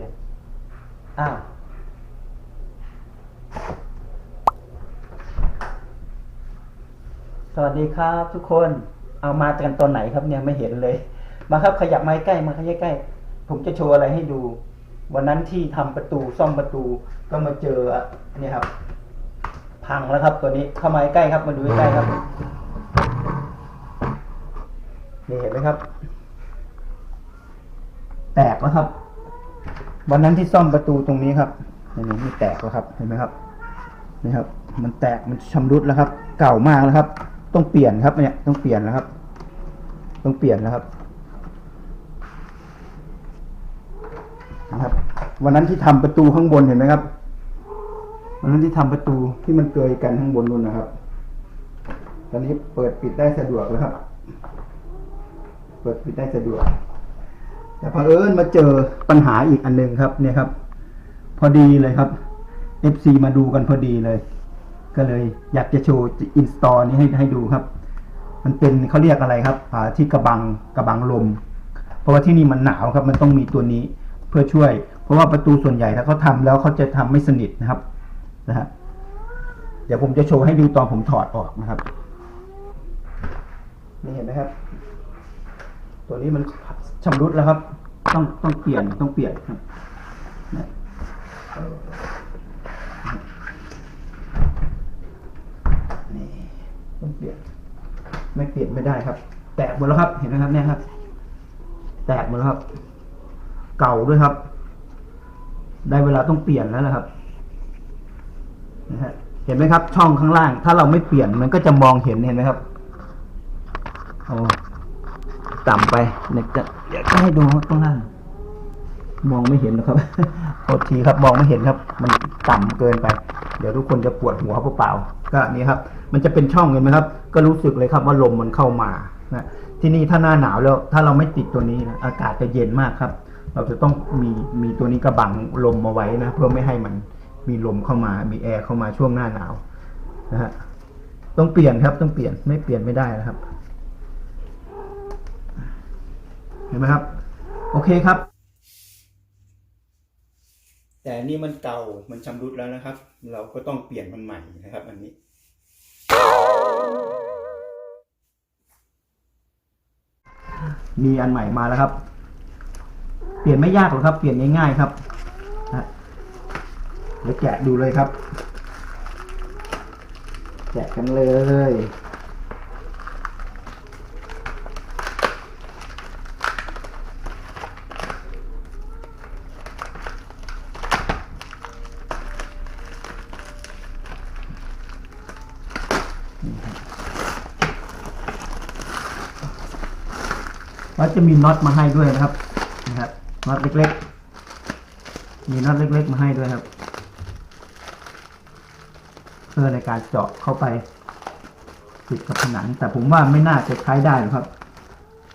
ยนอ้าวสวัสดีครับทุกคน เอามากันตอนไหนครับเนี่ยไม่เห็นเลย มาครับขยับมาใกล้มาขยับใกล้ผมจะโชว์อะไรให้ดู วันนั้นที่ทำประตูซ่อมประตูก็มาเจอเนี่ยครับ พังแล้วครับ ตัวนี้เข้ามาใกล้ครับมาดูใกล้ครับนี่เห็นไหมครับ แตกแล้วครับ วันนั้นที่ซ่อมประตูตรงนี้ครับนี่นี่แตกแล้วครับเห็นไหมครับนี่ครับ มันแตกมันชำรุดแล้วครับ เก่ามากแล้วครับ ต้องเปลี่ยนครับเนี่ยต้องเปลี่ยนแล้วครับ ต้องเปลี่ยนแล้วครับนะครับ วันนั้นที่ทำประตูข้างบนเห็นไหมครับวันนั้นที่ทำประตูที่มันเกยกันข้างบนนู่นนะครับ ตอนนี้เปิดปิดได้สะดวกแล้วครับ เปิดปิดได้สะดวก แต่พอเอิญมาเจอปัญหาอีกอันหนึ่งครับเนี่ยครับ พอดีเลยครับ FC มาดูกันพอดีเลย ก็เลยอยากจะโชว์อินสตอลนี้ให้ให้ดูครับ มันเป็นเขาเรียกอะไรครับที่กระบังกระบังลม เพราะว่าที่นี่มันหนาวครับ มันต้องมีตัวนี้เพื่อช่วย เพราะว่าประตูส่วนใหญ่ถ้าเขาทำแล้วเขาจะทำไม่สนิทนะครับนะฮะเดี๋ยวผมจะโชว์ให้ดูตอนผมถอดออกนะครับนี่เห็นไหมครับ ตัวนี้มัน ชำรุดแล้วครับ ต้องต้องเปลี่ยนต้องเปลี่ยนครับนี่ต้องเปลี่ยนไม่เปลี่ยนไม่ได้ครับ แตกหมดแล้วครับ เห็นไหมครับเนี่ยครับ แตกหมดแล้วครับ เก่าด้วยครับ ได้เวลาต้องเปลี่ยนแล้วนะครับนะฮะเห็นไหมครับ ช่องข้างล่าง ถ้าเราไม่เปลี่ยนมันก็จะมองเห็นเห็นไหมครับโอ้ ต่ำไปเนี่ยจะเดี๋ยวจะให้ดูข้างล่างมองไม่เห็นนะครับโทษทีครับมองไม่เห็นครับ มันต่ำเกินไป เดี๋ยวทุกคนจะปวดหัวเปล่าๆก็นี่ครับ มันจะเป็นช่องเห็นไหมครับ ก็รู้สึกเลยครับว่าลมมันเข้ามานะที่นี่ถ้าหน้าหนาวแล้ว ถ้าเราไม่ติดตัวนี้นะอากาศจะเย็นมากครับ เราจะต้องมีมีตัวนี้กระบังลมมาไว้นะเพื่อไม่ให้มันมีลมเข้ามา มีแอร์เข้ามาช่วงหน้าหนาวนะฮะต้องเปลี่ยนครับต้องเปลี่ยนไม่เปลี่ยนไม่ได้นะครับ เห็น ไหมครับ โอเคครับ แต่นี่มันเก่ามันชำรุดแล้วนะครับ เราก็ต้องเปลี่ยนมันใหม่นะครับ อันนี้มีอันใหม่มาแล้วครับ เปลี่ยนไม่ยากหรอกครับ เปลี่ยนง่ายๆครับนะเดี๋ยวแกะดูเลยครับ แกะกันเลย แล้วจะมีน็อตมาให้ด้วยนะครับนะครับน็อตเล็กๆ มีน็อตเล็ก ๆ มาให้ด้วยครับ เพื่อในการเจาะเข้าไปติดกับผนัง แต่ผมว่าไม่น่าจะใช้ได้หรอกครับ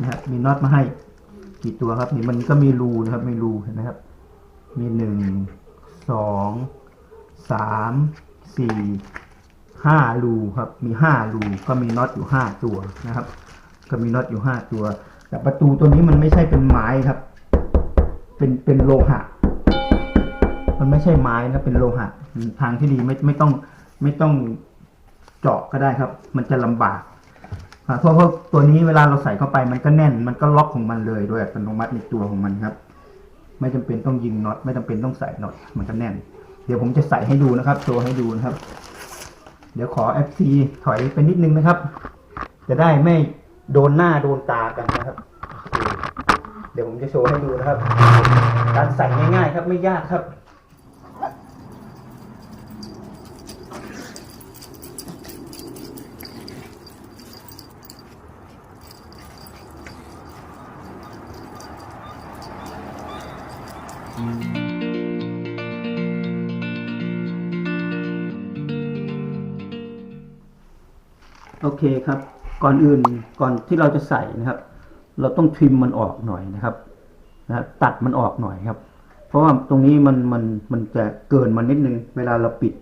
นะครับ มีน็อตมาให้กี่ตัวครับนี่มันก็มีรูนะครับมีรูเห็นไหมครับ มีหนึ่งสองสามสี่ห้ารูครับ มีห้ารูก็มีน็อตอยู่ห้าตัวนะครับ ก็มีน็อตอยู่ห้าตัว แต่ประตูตัวนี้มันไม่ใช่เป็นไม้ครับ เป็นเป็นโลหะ มันไม่ใช่ไม้นะเป็นโลหะ ทางที่ดีไม่ไม่ต้องไม่ต้องเจาะก็ได้ครับ มันจะลำบากเพราะเพราะตัวนี้เวลาเราใส่เข้าไปมันก็แน่น มันก็ล็อกของมันเลยโดยอัตโนมัติในตัวของมันครับ ไม่จำเป็นต้องยิงน็อตไม่จำเป็นต้องใส่น็อตมันก็แน่น เดี๋ยวผมจะใส่ให้ดูนะครับโชว์ให้ดูนะครับ เดี๋ยวขอ FC ถอยไปนิดนึงนะครับ จะได้ไม่ โดนหน้าโดนตากันนะครับ เดี๋ยวผมจะโชว์ให้ดูนะครับ การใส่ง่ายๆครับไม่ยากครับโอเคครับ ก่อนอื่นก่อนที่เราจะใส่นะครับ เราต้องทริมมันออกหน่อยนะครับนะตัดมันออกหน่อยครับ เพราะว่าตรงนี้มันมันมันจะเกินมานิดนึง เวลาเราปิด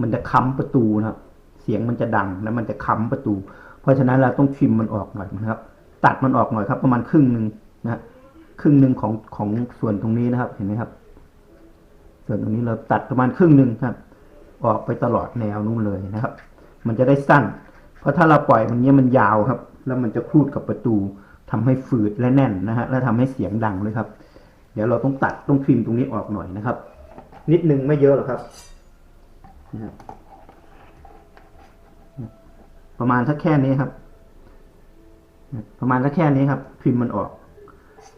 มันจะค้ำประตูนะครับ เสียงมันจะดังแล้วมันจะค้ำประตู เพราะฉะนั้นเราต้องทริมมันออกหน่อยนะครับ ตัดมันออกหน่อยครับ ประมาณครึ่งหนึ่งนะครึ่งหนึ่งของของส่วนตรงนี้นะครับเห็นไหมครับ ส่วนตรงนี้เราตัดประมาณครึ่งหนึ่งครับ ออกไปตลอดแนวนู้นเลยนะครับ มันจะได้สั้น เพราะถ้าเราปล่อยมันเนี้ยมันยาวครับ แล้วมันจะครูดกับประตูทำให้ฝืดและแน่นนะฮะและทำให้เสียงดังเลยครับ เดี๋ยวเราต้องตัดต้องฟิล์มตรงนี้ออกหน่อยนะครับ นิดนึงไม่เยอะหรอกครับนะครับประมาณสักแค่นี้ครับ ประมาณสักแค่นี้ครับ พิมพ์มันออก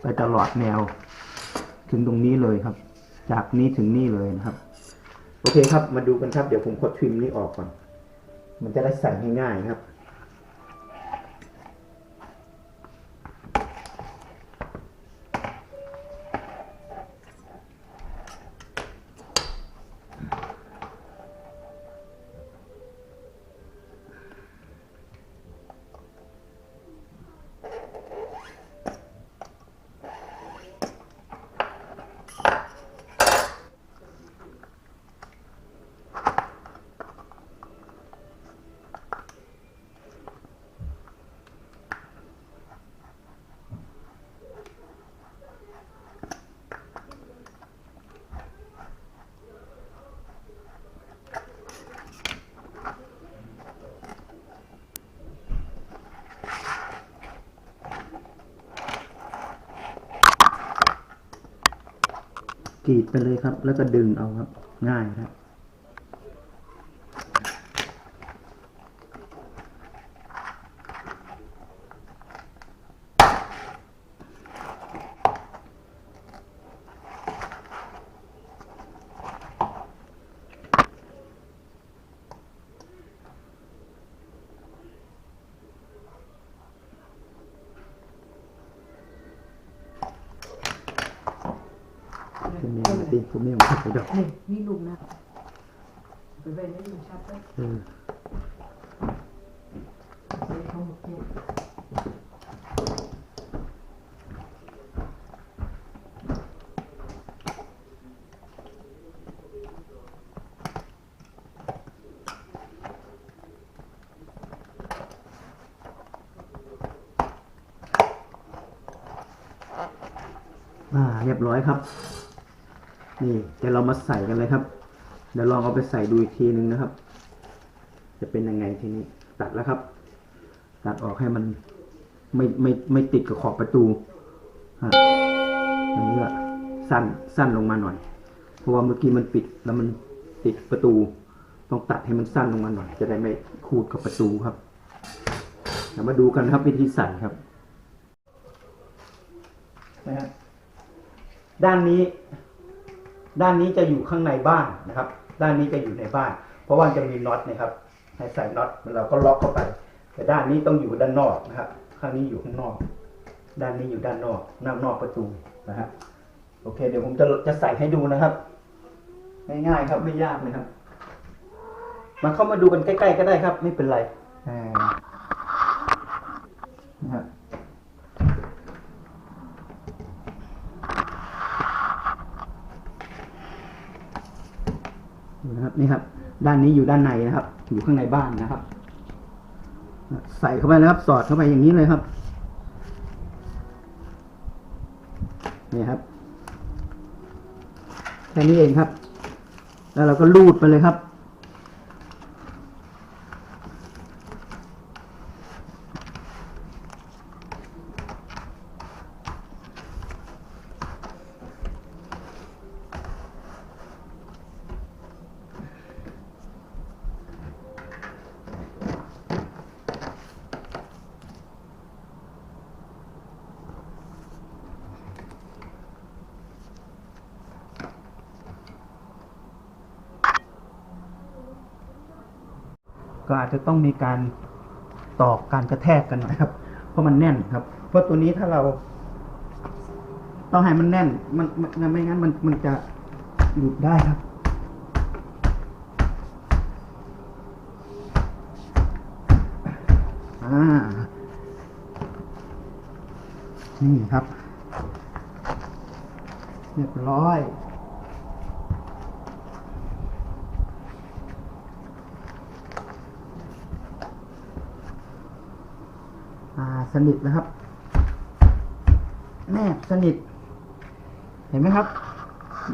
ไปตลอดแนว ถึงตรงนี้เลยครับ จากนี้ถึงนี่เลยนะครับ โอเคครับ มาดูกันครับ เดี๋ยวผมกดพิมพ์นี้ออกก่อน มันจะได้ใส่ง่ายๆครับ กรีดไปเลยครับ แล้วก็ดึงเอาครับ ง่ายครับ ผม มีมาดิผมมีมาไปดอกนี่นี่ลุงนะไปเว้นให้ลุงชัดเลยเออใส่เขาหมดเนี่ยอ่าเรียบร้อยครับ นี่เดี๋ยวเรามาใส่กันเลยครับ เดี๋ยวลองเอาไปใส่ดูอีกทีนึงนะครับ จะเป็นยังไงทีนี้ ตัดแล้วครับ ตัดออกให้มันไม่ไม่ไม่ติดกับขอบประตูฮะอันนี้ก็สั้นสั้นลงมาหน่อย เพราะว่าเมื่อกี้มันปิดแล้วมันติดประตู ต้องตัดให้มันสั้นลงมาหน่อย จะได้ไม่คูดกับประตูครับเดี๋ยวมาดูกันครับวิธีใส่ครับนะฮะด้านนี้ ด้านนี้จะอยู่ข้างในบ้านนะครับ ด้านนี้จะอยู่ในบ้าน เพราะว่าจะมีน็อตนะครับให้ใส่น็อตเราก็ล็อกเข้าไป แต่ด้านนี้ต้องอยู่ด้านนอกนะครับ ข้างนี้อยู่ข้างนอก ด้านนี้อยู่ด้านนอกน้านอกประตูนะฮะโอเค เดี๋ยวผมจะจะใส่ให้ดูนะครับ ง่ายๆครับไม่ยากเลยครับมาเข้ามาดูกันใกล้ ๆ ก็ได้ครับ ไม่เป็นไรอ่านะครับ นะครับนี่ครับ ด้านนี้อยู่ด้านในนะครับ อยู่ข้างในบ้านนะครับ ใส่เข้าไปนะครับ สอดเข้าไปอย่างนี้เลยครับนี่ครับแค่นี้เองครับ แล้วเราก็ลูดไปเลยครับ ก็อาจจะต้องมีการตอกการกระแทกกันหน่อยครับ เพราะมันแน่นครับ เพราะตัวนี้ถ้าเราต้องให้มันแน่น มันมันไม่งั้นมันมันจะหลุดได้ครับนี่ครับ เรียบร้อยาสนิทนะครับ แนบสนิท เห็นไหมครับ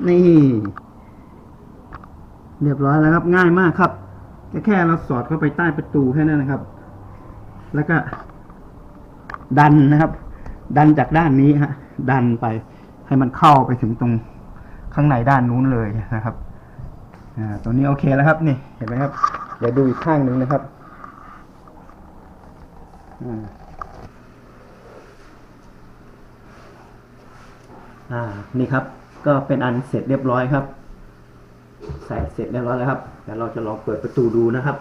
นี่ เรียบร้อยแล้วครับ ง่ายมากครับแค่เราสอดเข้าไปใต้ประตูแค่นั้นนะครับ แล้วก็ ดันนะครับ ดันจากด้านนี้ฮะ ดันไปให้มันเข้าไปถึงตรงข้างในด้านนู้นเลยนะครับ อ่าตัวนี้โอเคแล้วครับ นี่เห็นไหมครับ เดี๋ยวดูอีกข้างหนึ่งนะครับ อ่า อ่านี่ครับก็เป็นอันเสร็จเรียบร้อยครับ ใส่เสร็จเรียบร้อยแล้วครับเดี๋ยวเราจะลองเปิดประตูดูนะครับ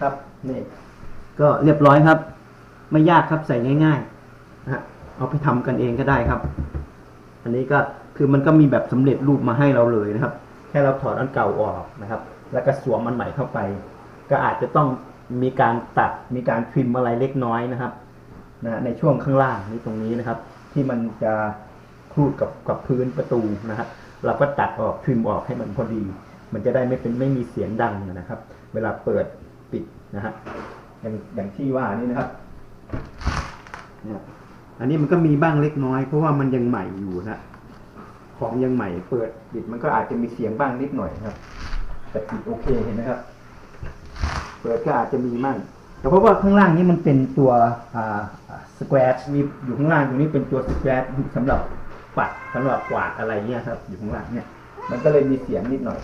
ครับนี่ก็เรียบร้อยครับ ไม่ยากครับใส่ง่ายๆนะฮะเอาไปทำกันเองก็ได้ครับ อันนี้ก็ คือมันก็มีแบบสำเร็จรูปมาให้เราเลยนะครับ แค่เราถอดอันเก่าออกนะครับ แล้วก็สวมมันใหม่เข้าไป ก็อาจจะต้องมีการตัดมีการพิมพ์อะไรเล็กน้อยนะครับนะในช่วงข้างล่างนี้ตรงนี้นะครับ ที่มันจะครูดกับกับพื้นประตูนะครับเราก็ตัดออกพิมพ์ออกให้มันพอดี มันจะได้ไม่เป็นไม่มีเสียงดังนะครับ เวลาเปิดปิดนะฮะอย่างอย่างที่ว่านี่นะครับเนี่ยอันนี้มันก็มีบ้างเล็กน้อยเพราะว่ามันยังใหม่อยู่นะ ของยังใหม่เปิดปิดมันก็อาจจะมีเสียงบ้างนิดหน่อยครับ แต่ปิดโอเคเห็นไหมครับ เปิดก็อาจจะมีมั่งแต่เพราะว่าข้างล่างนี้มันเป็นตัวสแควร์มีอยู่ข้างล่างตรงนี้เป็นตัวสแควร์สำหรับปัดสำหรับกวาดอะไรเงี้ยครับ อยู่ข้างล่างเนี่ยมันก็เลยมีเสียงนิดหน่อย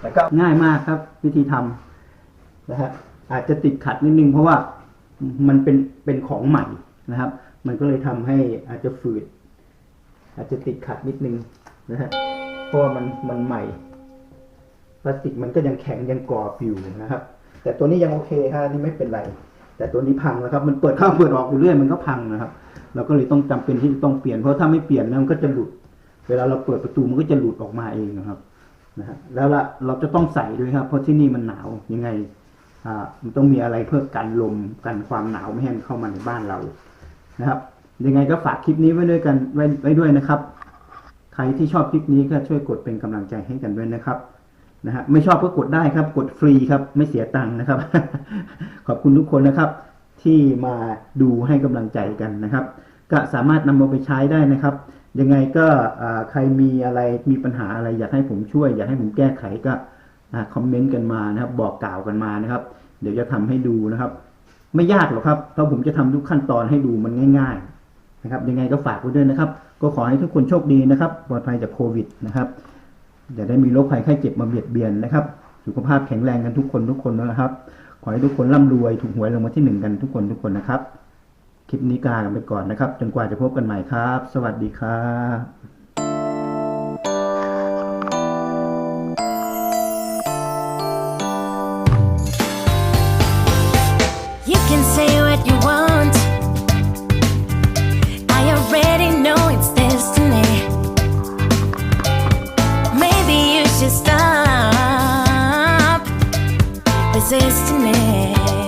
แต่ก็ง่ายมากครับ วิธีทำนะฮะอาจจะติดขัดนิดนึงเพราะว่ามันเป็นเป็นของใหม่นะครับ มันก็เลยทำให้อาจจะฝืด อาจจะติดขัดนิดนึงนะฮะเพราะว่ามันมันใหม่พลาสติกมันก็ยังแข็งยังกรอบอยู่นะครับ แต่ตัวนี้ยังโอเคครับนี่ไม่เป็นไร แต่ตัวนี้พังแล้วครับ มันเปิดเข้าเปิดออกอยู่เรื่อยมันก็พังนะครับ เราก็เลยต้องจำเป็นที่จะต้องเปลี่ยนเพราะถ้าไม่เปลี่ยนนะมันก็จะหลุด เวลาเราเปิดประตูมันก็จะหลุดออกมาเองนะครับนะฮะแล้วละเราจะต้องใส่ด้วยครับ เพราะที่นี่มันหนาวยังไงอ่ามันต้องมีอะไรเพื่อกันลมกันความหนาวไม่ให้มันเข้ามาในบ้านเรา นะครับยังไงก็ฝากคลิปนี้ไว้ด้วยกันไว้ไว้ด้วยนะครับ ใครที่ชอบคลิปนี้ก็ช่วยกดเป็นกำลังใจให้กันด้วยนะครับนะฮะไม่ชอบก็กดได้ครับ กดฟรีครับ ไม่เสียตังค์นะครับ ขอบคุณทุกคนนะครับ ที่มาดูให้กำลังใจกันนะครับ ก็สามารถนำมาไปใช้ได้นะครับ ยังไงก็ใครมีอะไรมีปัญหาอะไรอยากให้ผมช่วย อยากให้ผมแก้ไขก็คอมเมนต์กันมานะครับ บอกกล่าวกันมานะครับ เดี๋ยวจะทำให้ดูนะครับ ไม่ยากหรอกครับเพราะผมจะทำทุกขั้นตอนให้ดูมันง่าย ๆ นะครับ ยังไงก็ฝากไว้ด้วยนะครับ ก็ขอให้ทุกคนโชคดีนะครับ ปลอดภัยจากโควิดนะครับอย่าได้มีโรคภัยไข้เจ็บมาเบียดเบียนนะครับ สุขภาพแข็งแรงกันทุกคนทุกคนนะครับ ขอให้ทุกคนร่ำรวยถูกหวยรางวัลที่หนึ่งกันทุกคนทุกคนนะครับ คลิปนี้กลากันไปก่อนนะครับ จนกว่าจะพบกันใหม่ครับ สวัสดีครับ listening